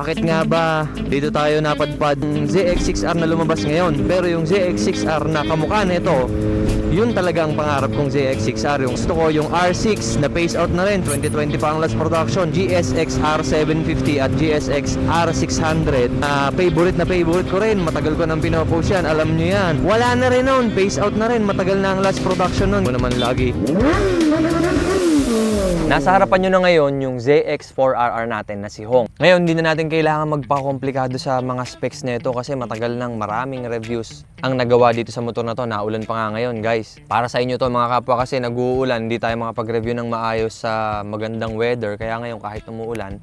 Bakit nga ba dito tayo napadpad ng ZX6R na lumabas ngayon? Pero yung ZX6R na kamukha nito, yun talaga ang pangarap kong ZX6R. Yung gusto ko yung R6 na phase out na rin. 2020 pa ang last production. GSX R750 at GSX R600. na favorite na favorite ko rin. Matagal ko nang pinopost yan. Alam nyo yan. Wala na rin noon. Phase out na rin. Matagal na ang last production nun. Ako naman lagi. Nasa harapan nyo na ngayon yung ZX4RR natin na si Hong. Ngayon, hindi na natin kailangan magpakomplikado sa mga specs nito kasi matagal nang maraming reviews ang nagawa dito sa motor na to. Naulan pa nga ngayon, guys. Para sa inyo to mga kapwa kasi nag-uulan, hindi tayo makapag-review ng maayos sa magandang weather. Kaya ngayon, kahit umuulan,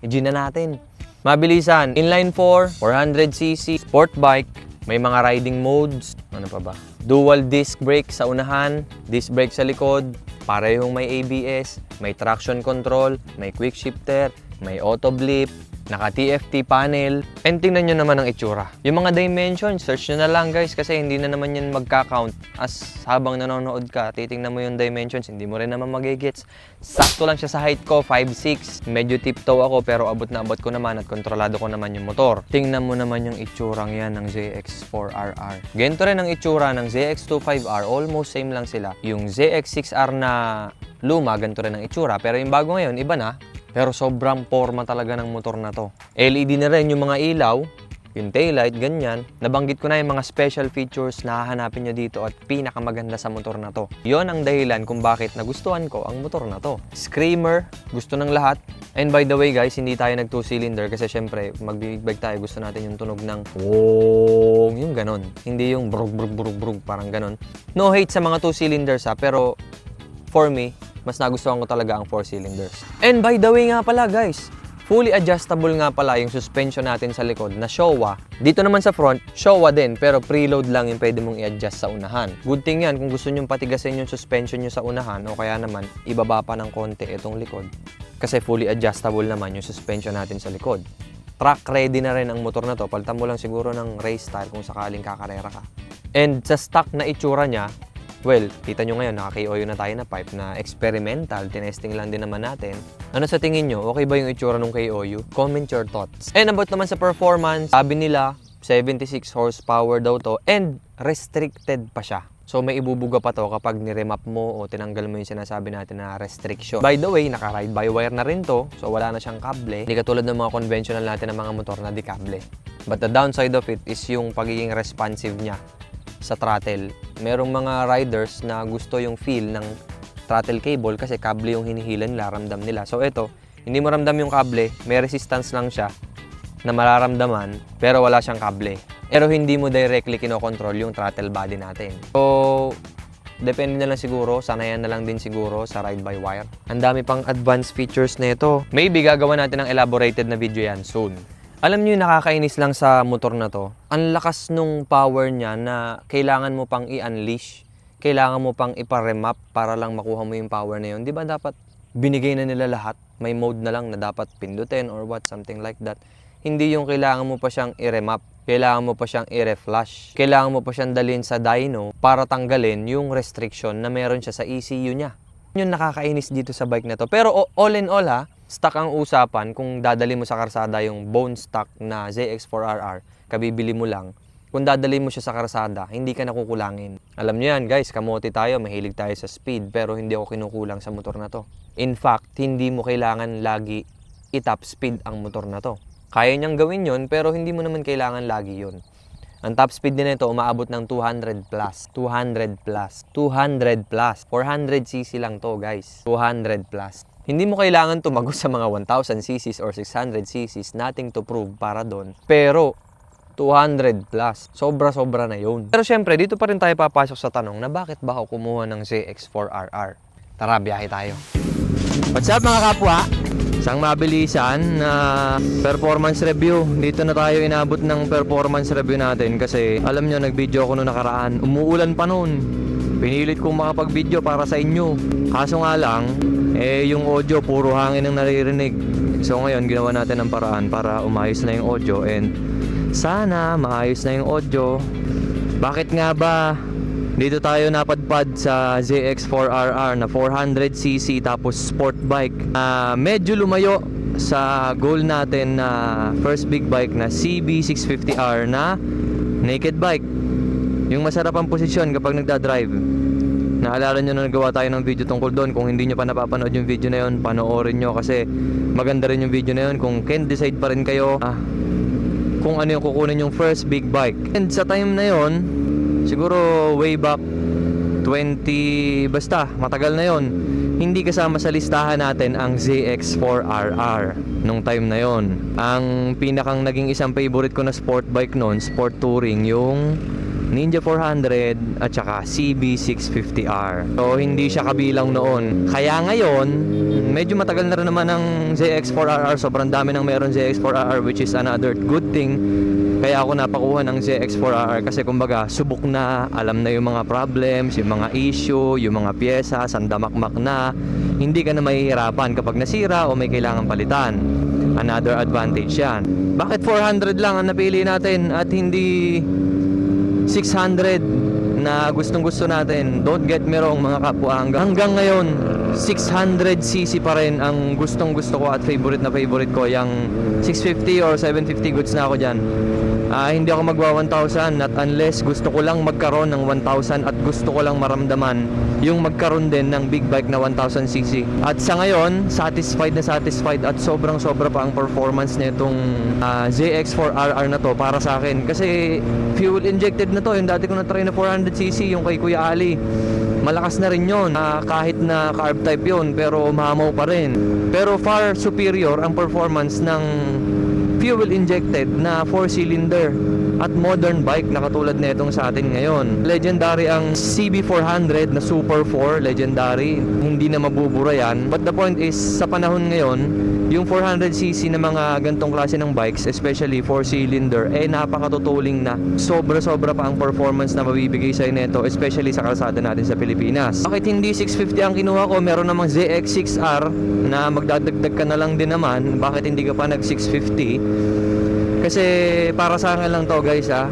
i na natin. Mabilisan, inline 4, 400cc, sport bike, may mga riding modes. Ano pa ba? Dual disc brake sa unahan, disc brake sa likod, parehong may ABS, may traction control, may quick shifter, may auto blip, naka TFT panel. And tingnan nyo naman ang itsura. Yung mga dimensions, search nyo na lang guys kasi hindi na naman yan magka-count as habang nanonood ka, titingnan mo yung dimensions, hindi mo rin naman magigets. Sakto lang siya sa height ko, 5'6". Medyo tiptoe ako pero abot na abot ko naman at kontrolado ko naman yung motor. Tingnan mo naman yung itsurang yan ng ZX4RR. Ganito rin ang itsura ng ZX25R, almost same lang sila. Yung ZX6R na luma, ganito rin ang itsura. Pero yung bago ngayon, iba na. Pero sobrang forma talaga ng motor na to. LED na rin yung mga ilaw, yung taillight, ganyan. Nabanggit ko na yung mga special features na hahanapin nyo dito at pinakamaganda sa motor na to. Yon ang dahilan kung bakit nagustuhan ko ang motor na to. Screamer, gusto ng lahat. And by the way guys, hindi tayo nag 2 cylinder kasi syempre magbibigbag tayo, gusto natin yung tunog ng wong, yung ganon. Hindi yung brug brug brug brug, parang ganon. No hate sa mga 2 cylinders ha, pero for me, mas nagustuhan ko talaga ang 4 cylinders. And by the way nga pala guys, fully adjustable nga pala yung suspension natin sa likod na Showa. Dito naman sa front, Showa din pero preload lang yung pwede mong i-adjust sa unahan. Good thing yan kung gusto nyong patigasin yung suspension nyo sa unahan o kaya naman ibaba pa ng konti itong likod. Kasi fully adjustable naman yung suspension natin sa likod. Track ready na rin ang motor na to. Palitan mo lang siguro ng race style kung sakaling kakarera ka. And sa stock na itsura niya, Well, kita nyo ngayon, naka-KOU na tayo na pipe na experimental, tinesting lang din naman natin. Ano sa tingin nyo? Okay ba yung itsura ng KOU? Comment your thoughts. And about naman sa performance, sabi nila, 76 horsepower daw to and restricted pa siya. So may ibubuga pa to kapag niremap mo o tinanggal mo yung sinasabi natin na restriction. By the way, naka-ride by wire na rin to. So wala na siyang kable. Hindi katulad ng mga conventional natin ng mga motor na di kable. But the downside of it is yung pagiging responsive niya sa throttle. Merong mga riders na gusto yung feel ng throttle cable kasi kable yung hinihila nila, ramdam nila. So ito, hindi mo ramdam yung kable, may resistance lang siya na mararamdaman pero wala siyang kable. Pero hindi mo directly kinokontrol yung throttle body natin. So, depende na lang siguro, sanayan na lang din siguro sa ride-by-wire. Ang dami pang advanced features na ito. Maybe gagawa natin ng elaborated na video yan soon. Alam niyo nakakainis lang sa motor na to. Ang lakas nung power niya na kailangan mo pang i-unleash. Kailangan mo pang iparemap para lang makuha mo yung power na yun. Di ba dapat binigay na nila lahat? May mode na lang na dapat pindutin or what, something like that. Hindi yung kailangan mo pa siyang i-remap. Kailangan mo pa siyang i-reflash. Kailangan mo pa siyang dalhin sa dyno para tanggalin yung restriction na meron siya sa ECU niya. Yun nakakainis dito sa bike na to. Pero all in all ha, stock ang usapan kung dadali mo sa karsada yung bone stock na ZX4RR, kabibili mo lang. Kung dadali mo siya sa karsada, hindi ka nakukulangin. Alam niyo yan guys, kamote tayo, mahilig tayo sa speed, pero hindi ako kinukulang sa motor na to. In fact, hindi mo kailangan lagi i-top speed ang motor na to. Kaya niyang gawin yon pero hindi mo naman kailangan lagi yon. Ang top speed din nito umaabot ng 200 plus. 200 plus. 200 plus. 400cc lang to guys. 200 plus. Hindi mo kailangan tumagos sa mga 1000 cc's or 600 cc's. Nothing to prove para doon. Pero 200 plus. Sobra-sobra na yun. Pero syempre, dito pa rin tayo papasok sa tanong na bakit ba ako kumuha ng ZX4RR? Tara, biyahe tayo. What's up mga kapwa? Isang mabilisan na performance review. Dito na tayo inabot ng performance review natin kasi alam nyo, nag-video ako noong nakaraan. Umuulan pa noon. Pinilit kong makapag-video para sa inyo. Kaso nga lang, eh yung audio puro hangin ang naririnig. So ngayon, ginawa natin ang paraan para umayos na yung audio and sana maayos na yung audio. Bakit nga ba dito tayo napadpad sa ZX4RR na 400cc tapos sport bike. Ah, medyo lumayo sa goal natin na first big bike na CB650R na naked bike. Yung masarap ang posisyon kapag nagda-drive. Naalala nyo na nagawa tayo ng video tungkol doon. Kung hindi nyo pa napapanood yung video na yun, panoorin nyo kasi maganda rin yung video na yun. Kung can decide pa rin kayo ah, kung ano yung kukunin yung first big bike. And sa time na yon, siguro way back 20, basta matagal na yon. Hindi kasama sa listahan natin ang ZX4RR nung time na yon. Ang pinakang naging isang favorite ko na sport bike noon, sport touring, yung Ninja 400 at saka CB650R. So hindi siya kabilang noon. Kaya ngayon, medyo matagal na rin naman ang ZX4RR. Sobrang dami nang meron ZX4RR which is another good thing. Kaya ako napakuha ng ZX4RR kasi kumbaga subok na, alam na yung mga problems, yung mga issue, yung mga pyesa, sandamakmak na. Hindi ka na mahihirapan kapag nasira o may kailangan palitan. Another advantage yan. Bakit 400 lang ang napili natin at hindi 600 na gustong gusto natin. Don't get me wrong mga kapwa. Hanggang, hanggang ngayon, 600cc pa rin ang gustong gusto ko at favorite na favorite ko. Yung 650 or 750 goods na ako dyan. Ah, hindi ako magwa 1,000 not unless gusto ko lang magkaroon ng 1,000 at gusto ko lang maramdaman yung magkaroon din ng big bike na 1,000cc. At sa ngayon, satisfied na satisfied at sobrang sobra pa ang performance nitong ah, ZX4RR na to para sa akin. Kasi fuel injected na to. Yung dati ko na try na 400cc, yung kay Kuya Ali. Malakas na rin yun. Ah, kahit na carb type yun, pero mahamaw pa rin. Pero far superior ang performance ng fuel injected na 4 cylinder at modern bike na katulad nitong sa atin ngayon. Legendary ang CB400 na Super 4, legendary. Hindi na mabubura yan. But the point is, sa panahon ngayon, yung 400cc na mga gantong klase ng bikes, especially 4 cylinder, eh napakatutuling na. Sobra-sobra pa ang performance na mabibigay sa'yo nito, especially sa kalsada natin sa Pilipinas. Bakit hindi 650 ang kinuha ko? Meron namang ZX6R na magdadagdag ka na lang din naman. Bakit hindi ka pa nag 650? Kasi para sa akin lang to guys ah.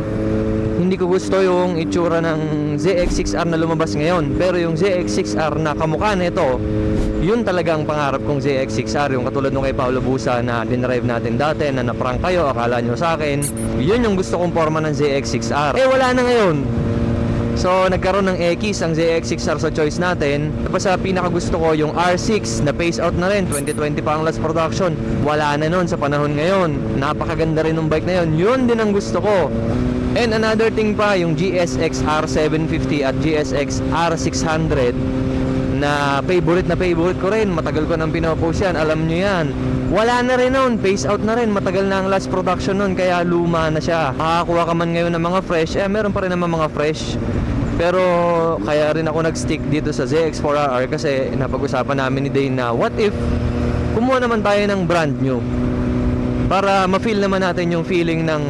Hindi ko gusto yung itsura ng ZX6R na lumabas ngayon. Pero yung ZX6R na kamukha nito, yun talaga ang pangarap kong ZX6R. Yung katulad nung kay Paolo Busa na dinrive natin dati, na naprank kayo, akala nyo sa akin. Yun yung gusto kong forma ng ZX6R. Eh wala na ngayon. So, nagkaroon ng X ang ZX6R sa choice natin. Tapos sa pinaka gusto ko yung R6 na phase out na rin. 2020 pa ang last production. Wala na nun sa panahon ngayon. Napakaganda rin ng bike na yun. Yun din ang gusto ko. And another thing pa, yung GSX R750 at GSX R600 na favorite na favorite ko rin. Matagal ko nang pinopost yan. Alam nyo yan. Wala na rin nun. Phase out na rin. Matagal na ang last production nun. Kaya luma na siya. Makakuha ka man ngayon ng mga fresh. Eh, meron pa rin naman mga fresh. Pero kaya rin ako nag-stick dito sa ZX4RR kasi napag-usapan namin ni Dane na what if kumuha naman tayo ng brand new para ma-feel naman natin yung feeling ng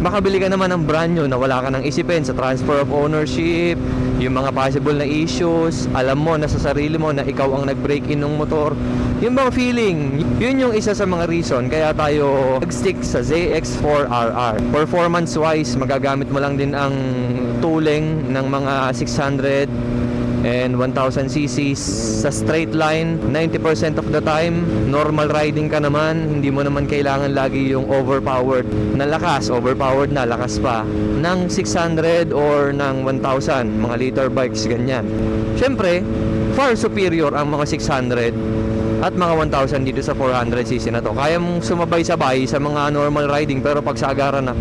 makabili ka naman ng brand new na wala ka nang isipin sa transfer of ownership, yung mga possible na issues, alam mo na sa sarili mo na ikaw ang nag-break in ng motor. Yung bang feeling, yun yung isa sa mga reason kaya tayo nag-stick sa ZX4RR. Performance wise, magagamit mo lang din ang tooling ng mga 600 and 1000cc sa straight line. 90% of the time normal riding ka naman. Hindi mo naman kailangan lagi yung overpowered na lakas. Overpowered na lakas pa. Ng 600 or ng 1000 mga liter bikes ganyan. Syempre far superior ang mga 600 at mga 1,000 dito sa 400cc na to kaya mong sumabay-sabay sa mga normal riding pero pag sa agaran na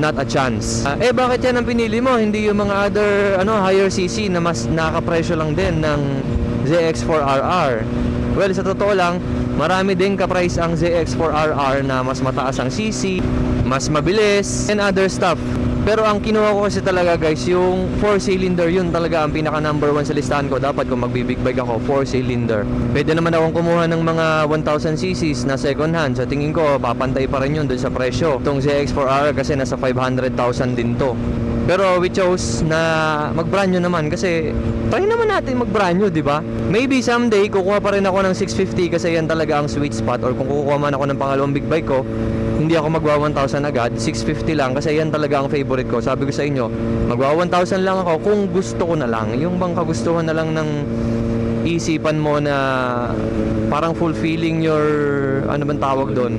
not a chance. Ah, eh bakit yan ang pinili mo? Hindi yung mga other ano higher CC na mas nakapresyo lang din ng ZX4RR. Well, sa totoo lang, marami din ka-price ang ZX4RR na mas mataas ang CC, mas mabilis, and other stuff. Pero ang kinuha ko kasi talaga guys, yung 4 cylinder yun talaga ang pinaka number 1 sa listahan ko. Dapat kung magbibig bike ako, 4 cylinder. Pwede naman akong kumuha ng mga 1000 cc's na second hand. Sa tingin ko, papantay pa rin yun doon sa presyo. Itong ZX4R kasi nasa 500,000 din to. Pero we chose na mag-brand new naman kasi try naman natin mag-brand new, di ba? Maybe someday kukuha pa rin ako ng 650 kasi yan talaga ang sweet spot or kung kukuha man ako ng pangalawang big bike ko, hindi ako magwa 1,000 agad, 650 lang kasi yan talaga ang favorite ko. Sabi ko sa inyo, magwa 1,000 lang ako kung gusto ko na lang. Yung bang kagustuhan na lang ng isipan mo na parang fulfilling your ano bang tawag doon?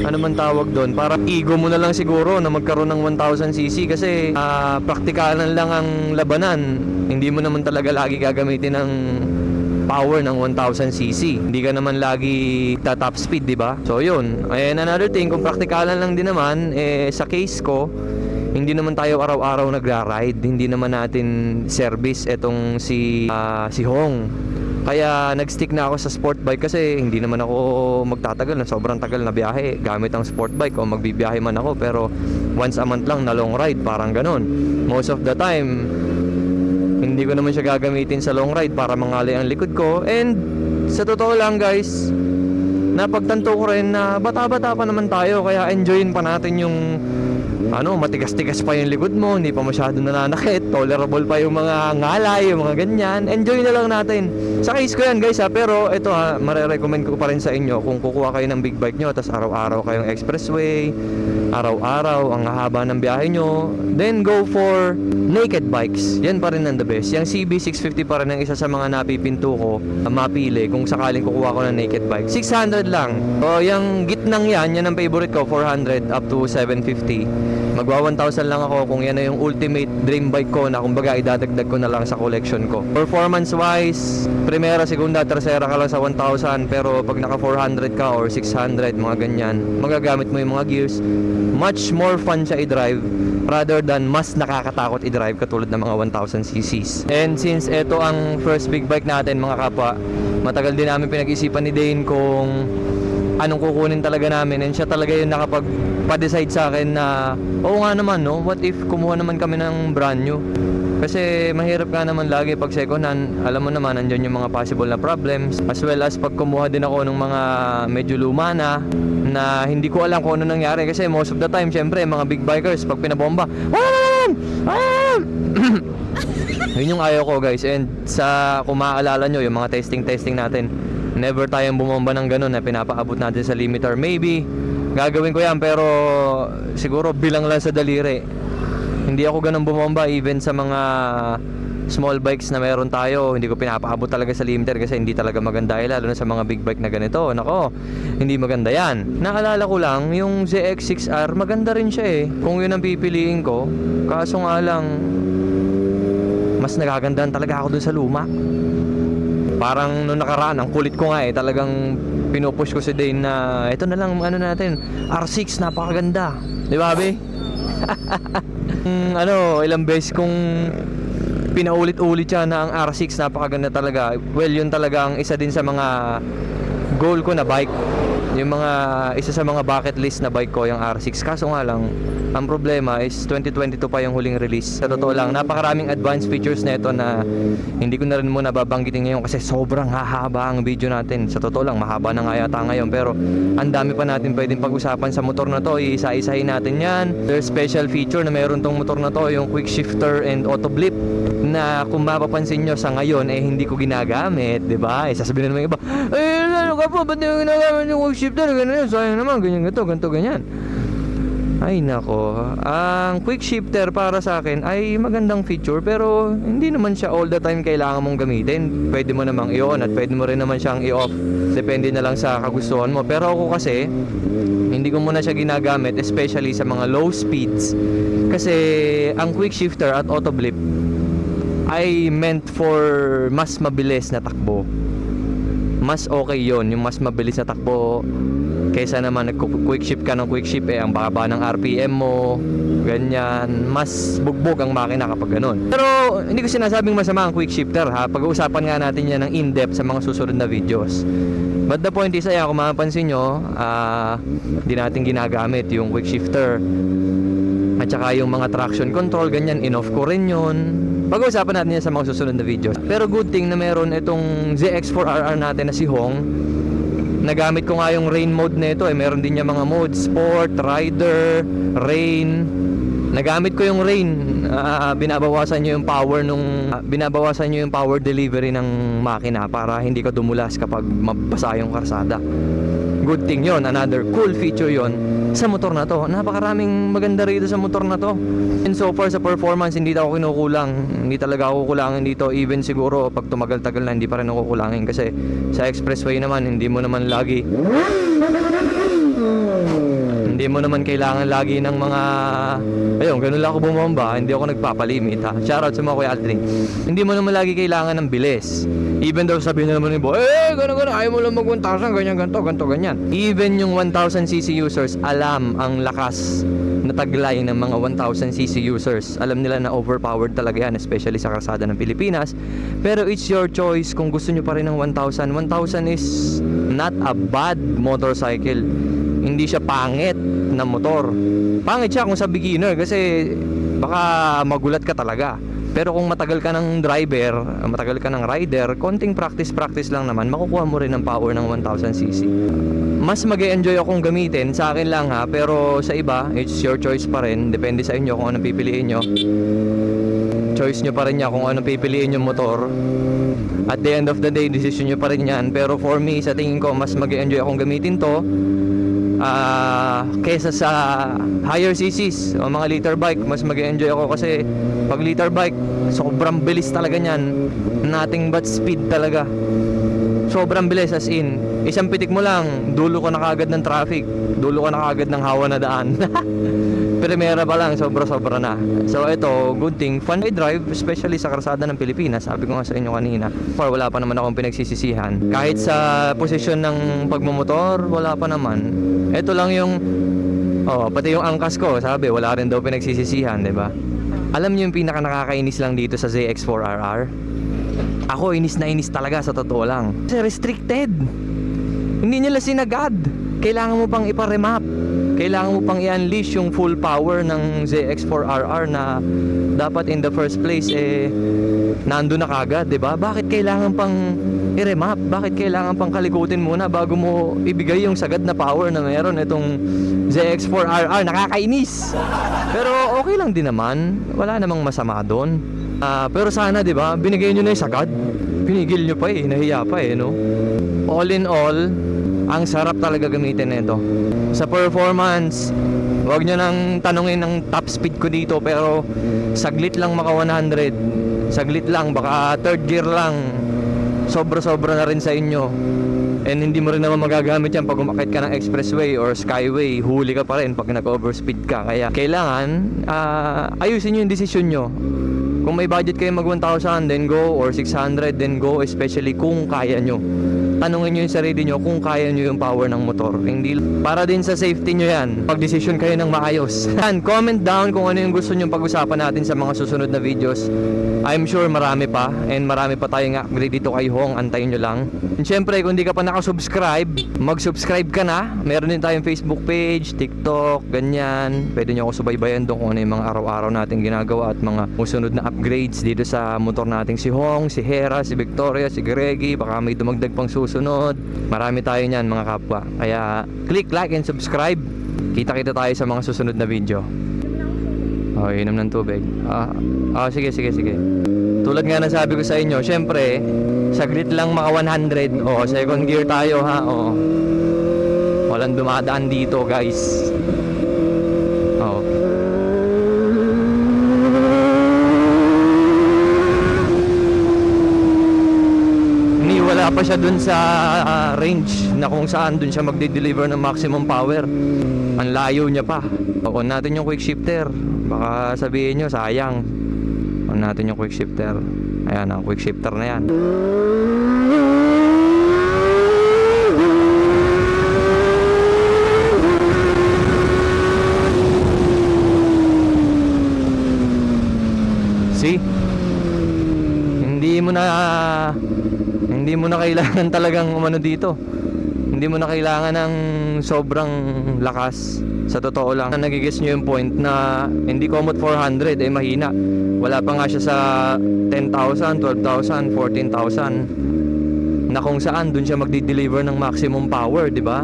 Ano man tawag doon? Parang ego mo na lang siguro na magkaroon ng 1000cc kasi ah, praktikalan lang ang labanan. Hindi mo naman talaga lagi gagamitin ng power ng 1000cc. Hindi ka naman lagi ta top speed, di ba? So yun. And another thing, kung praktikalan lang din naman, eh, sa case ko, hindi naman tayo araw-araw nagra-ride. Hindi naman natin service etong si ah, si Hong. Kaya nag-stick na ako sa sport bike kasi hindi naman ako magtatagal na sobrang tagal na biyahe gamit ang sport bike o magbibiyahe man ako pero once a month lang na long ride parang ganun. Most of the time hindi ko naman siya gagamitin sa long ride para mangali ang likod ko and sa totoo lang guys napagtanto ko rin na bata-bata pa naman tayo kaya enjoyin pa natin yung ano, matigas-tigas pa yung likod mo, hindi pa masyado nananakit, tolerable pa yung mga ngalay, yung mga ganyan. Enjoy na lang natin. Sa case ko yan guys ha, pero ito ha, marerecommend ko pa rin sa inyo kung kukuha kayo ng big bike nyo, tapos araw-araw kayong expressway, araw-araw ang haba ng biyahe nyo, then go for naked bikes. Yan pa rin ang the best. Yung CB650 pa rin ang isa sa mga napipinto ko mapili kung sakaling kukuha ko ng naked bike. 600 lang. O yung gitnang yan, yan ang favorite ko, 400 up to 750. Magwa 1,000 lang ako kung yan na yung ultimate dream bike ko na kumbaga idadagdag ko na lang sa collection ko. Performance wise, primera, segunda, tercera ka lang sa 1,000 pero pag naka 400 ka or 600, mga ganyan, magagamit mo yung mga gears. Much more fun siya i-drive rather than mas nakakatakot i-drive katulad ng mga 1000 cc's. And since ito ang first big bike natin mga kapwa, matagal din namin pinag-isipan ni Dane kung anong kukunin talaga namin. And siya talaga yung nakapag-decide sa akin na oo nga naman no, what if kumuha naman kami ng brand new? Kasi mahirap nga naman lagi pag second hand, alam mo naman andyan yung mga possible na problems. As well as pag kumuha din ako ng mga medyo luma na na hindi ko alam kung ano nangyari. Kasi most of the time syempre mga big bikers pag pinabomba! Yun yung ayaw ko guys. And sa kung maaalala nyo yung mga testing testing natin never tayong bumomba ng ganun na pinapaabot natin sa limiter. Maybe gagawin ko yan pero siguro bilang lang sa daliri hindi ako ganun bumomba even sa mga small bikes na meron tayo hindi ko pinapaabot talaga sa limiter kasi hindi talaga maganda eh, lalo na sa mga big bike na ganito. Nako hindi maganda yan. Naalala ko lang yung ZX6R maganda rin siya eh. Kung yun ang pipiliin ko kaso nga lang mas nagagandahan talaga ako dun sa luma. Parang nung nakaraan, ang kulit ko nga eh, talagang pinupush ko si Dane na ito na lang ano natin, R6 napakaganda. Di ba, Be? Mm, ano, ilang beses kung pinaulit-ulit siya na ang R6 napakaganda talaga. Well, yun talaga ang isa din sa mga goal ko na bike. Yung mga isa sa mga bucket list na bike ko yung R6. Kaso nga lang, ang problema is 2022 pa yung huling release. Sa totoo lang, napakaraming advanced features na ito na hindi ko na rin muna babanggitin ngayon kasi sobrang hahaba ang video natin. Sa totoo lang, mahaba na nga yata ngayon pero ang dami pa natin pwedeng pag-usapan sa motor na to. Iisa-isahin natin yan. There's special feature na meron tong motor na to, yung quick shifter and auto blip na kung mapapansin nyo sa ngayon eh hindi ko ginagamit, 'di ba? Eh sasabihin naman iba, "Eh, ano ka pa? Ba't ginagamit yung quick shifter? Ganun, sayang naman, ganyan ganito, ganito, ganyan." Ay nako, ang quick shifter para sa akin ay magandang feature pero hindi naman siya all the time kailangan mong gamitin. Pwede mo namang i-on at pwede mo rin naman siyang i-off. Depende na lang sa kagustuhan mo. Pero ako kasi, hindi ko muna siya ginagamit especially sa mga low speeds. Kasi ang quick shifter at auto blip ay meant for mas mabilis na takbo. Mas okay yon yung mas mabilis na takbo kaysa naman nag-quick shift ka ng quick shift eh ang baba ng RPM mo ganyan. Mas bugbog ang makina kapag ganun. Pero hindi ko sinasabing masama ang quick shifter ha? Pag-uusapan nga natin yan ng in-depth sa mga susunod na videos. But the point is ayan kung mapapansin nyo ah, hindi natin ginagamit yung quick shifter. At saka yung mga traction control ganyan in-off ko rin yun pag-uusapan natin yan sa mga susunod na videos. Pero good thing na meron itong ZX4RR natin na si Hong. Nagamit ko nga yung rain mode nito eh. Meron din niya mga modes. Sport, rider, rain. Nagamit ko yung rain. Ah, binabawasan niyo yung power nung ah, binabawasan niyo yung power delivery ng makina para hindi ka dumulas kapag mabasa yung karsada good thing yon another cool feature yon sa motor na to. Napakaraming maganda rito sa motor na to. And so far sa performance hindi ako kinukulang. Hindi talaga ako kukulangin dito. Even siguro pag tumagal-tagal na hindi pa rin ako kukulangin. Kasi sa expressway naman hindi mo naman lagi hindi mo naman kailangan lagi ng mga ayun, ganun lang ako bumomba, hindi ako nagpapalimit ha. Shoutout sa mga Kuya Aldrin. Hindi mo naman lagi kailangan ng bilis. Even though sabihin na naman ni Bo, eh, gano'n gano'n, ayaw mo lang mag 1,000, ganyan, ganito, ganito, ganyan. Even yung 1,000cc users, alam ang lakas na taglay ng mga 1,000cc users. Alam nila na overpowered talaga yan, especially sa kalsada ng Pilipinas. Pero it's your choice kung gusto nyo pa rin ng 1,000. 1,000 is not a bad motorcycle hindi siya pangit na motor. Pangit siya kung sa beginner kasi baka magulat ka talaga. Pero kung matagal ka ng driver, matagal ka ng rider, konting practice-practice lang naman, makukuha mo rin ang power ng 1000cc. Mas mag enjoy akong gamitin, sa akin lang ha, pero sa iba, it's your choice pa rin. Depende sa inyo kung anong pipiliin nyo. Choice nyo pa rin niya kung anong pipiliin yung motor. At the end of the day, decision nyo pa rin yan. Pero for me, sa tingin ko, mas mag enjoy akong gamitin to ah kesa sa higher CCs o mga liter bike mas mag enjoy ako kasi pag liter bike sobrang bilis talaga niyan nothing but speed talaga sobrang bilis as in isang pitik mo lang dulo ka na kagad ng traffic dulo ka na kagad ng hawa na daan Primera pa lang, sobra-sobra na. So ito, good thing, fun I drive, especially sa karsada ng Pilipinas. Sabi ko nga sa inyo kanina, for wala pa naman akong pinagsisisihan. Kahit sa posisyon ng pagmumotor, wala pa naman. Ito lang yung, oh, pati yung angkas ko, sabi, wala rin daw pinagsisisihan, di ba? Alam niyo yung pinaka nakakainis lang dito sa ZX4RR? Ako, inis na inis talaga sa totoo lang. Kasi restricted. Hindi nila sinagad. Kailangan mo pang iparemap. Kailangan mo pang i-unleash yung full power ng ZX4RR na dapat in the first place eh nando na kagad, 'di ba? Bakit kailangan pang i-remap? Bakit kailangan pang kalikutin muna bago mo ibigay yung sagad na power na meron itong ZX4RR? Nakakainis. Pero okay lang din naman. Wala namang masama doon. Ah, pero sana 'di ba, binigay niyo na yung sagad. Pinigil niyo pa eh, nahiya pa eh, no? All in all, ang sarap talaga gamitin nito. Sa performance, wag nyo nang tanungin ng top speed ko dito pero saglit lang maka 100. Saglit lang, baka third gear lang. Sobra-sobra na rin sa inyo. And hindi mo rin naman magagamit yan pag umakit ka ng expressway or skyway. Huli ka pa rin pag nag-overspeed ka. Kaya kailangan ah, ayusin nyo yung desisyon nyo. Kung may budget kayo mag 1,000, then go. Or 600, then go. Especially kung kaya nyo. Tanungin nyo yung sarili nyo kung kaya nyo yung power ng motor. Hindi, para din sa safety nyo yan. Pag-desisyon kayo ng maayos. Yan, comment down kung ano yung gusto nyo pag-usapan natin sa mga susunod na videos. I'm sure marami pa. And marami pa tayong upgrade dito kay Hong. Antayin nyo lang. And syempre, kung di ka pa nakasubscribe, mag-subscribe ka na. Meron din tayong Facebook page, TikTok, ganyan. Pwede nyo ako subaybayan doon kung ano yung mga araw-araw natin ginagawa at mga musunod na upgrades dito sa motor nating si Hong, si Hera, si Victoria, si Greggy. Baka may dumagdag pang susunod. Marami tayo niyan mga kapwa. Kaya click like and subscribe. Kita-kita tayo sa mga susunod na video. Oh, inom ng tubig. Ah, ah, sige, sige, sige. Tulad nga na sabi ko sa inyo, syempre, saglit lang maka 100. Oh, second gear tayo ha. Oh. Walang dumadaan dito, guys. Oh. Ni wala pa siya dun sa ah, range na kung saan dun siya magde-deliver ng maximum power. Ang layo niya pa. On natin yung quick shifter. Baka sabihin nyo, sayang. On natin yung quick shifter. Ayan, ang quick shifter na yan. See? Hindi mo na hindi mo na kailangan talagang umano dito. Hindi mo na kailangan ng sobrang lakas. Sa totoo lang, nagigis nyo yung point na hindi Comot 400 eh mahina. Wala pa nga siya sa 10,000, 12,000, 14,000 na kung saan dun siya magdi-deliver ng maximum power, di ba?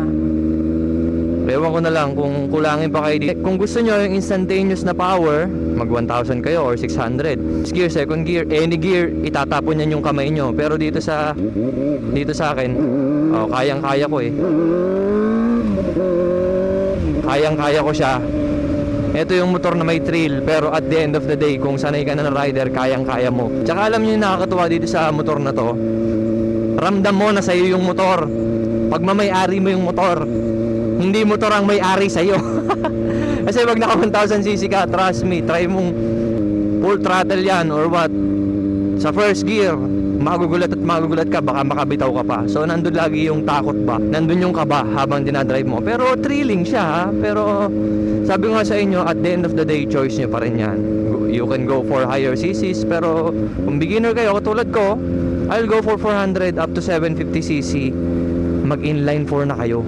Ewan ko na lang kung kulangin pa kayo dito. Kung gusto nyo yung instantaneous na power, mag 1,000 kayo or 600. First gear, second gear, any gear, itatapon yan yung kamay nyo. Pero dito sa dito sa akin, oh, kayang-kaya ko eh. Kayang-kaya ko siya. Ito yung motor na may thrill, pero at the end of the day, kung sanay ka na ng rider, kayang-kaya mo. Tsaka alam niyo yung nakakatuwa dito sa motor na to, ramdam mo na sa'yo yung motor. Pag mamay-ari mo yung motor, hindi motor ang may-ari sa'yo. Kasi pag naka 1000cc ka, trust me, try mong full throttle yan or what. Sa first gear, magugulat at magugulat ka, baka makabitaw ka pa. So, nandun lagi yung takot ba? Nandun yung kaba habang dinadrive mo. Pero thrilling siya, ha? Pero, sabi nga sa inyo, at the end of the day, choice nyo pa rin yan. You can go for higher CCs, pero kung beginner kayo, katulad ko, I'll go for 400 up to 750cc. Mag-inline 4 na kayo.